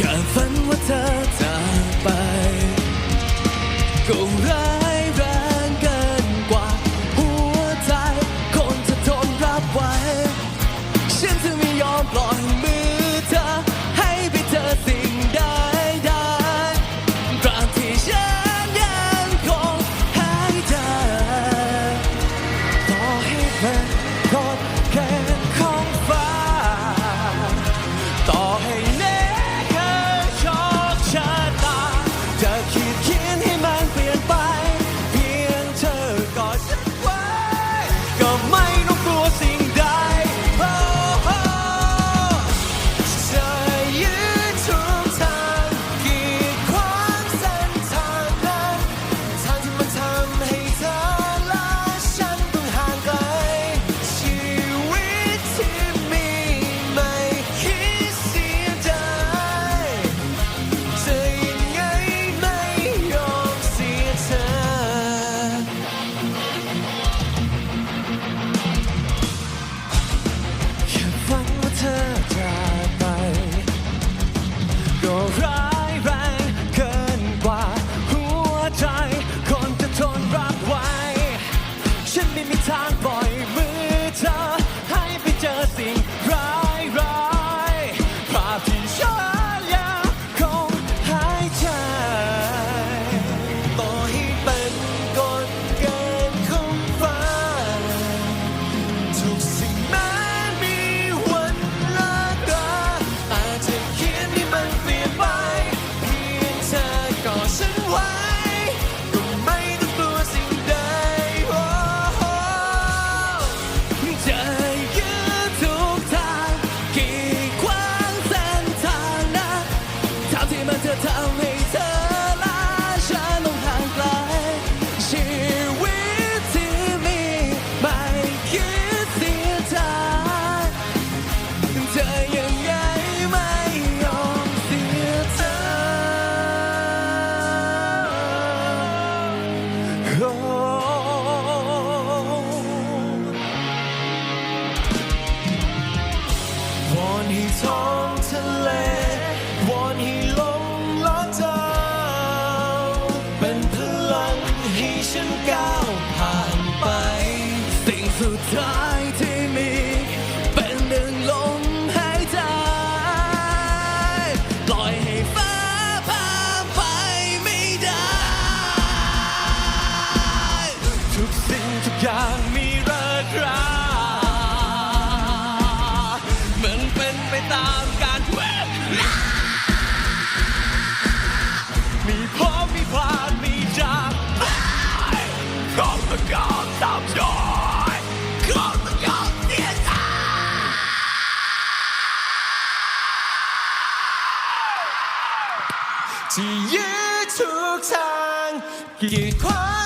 การฝันว่าเธอจากไป ก็รัก why? ท้องทะเลวอนให้ลงละเจ้าเป็นพลังให้ฉันก้าวผ่านไป สิ่งสุดท้ายที่มี เป็นหนึ่งลมหายใจปล่อยให้ฟ้าพาไปไม่ได้ ทุกสิ่งทุกอย่าง 지혜 축상 기관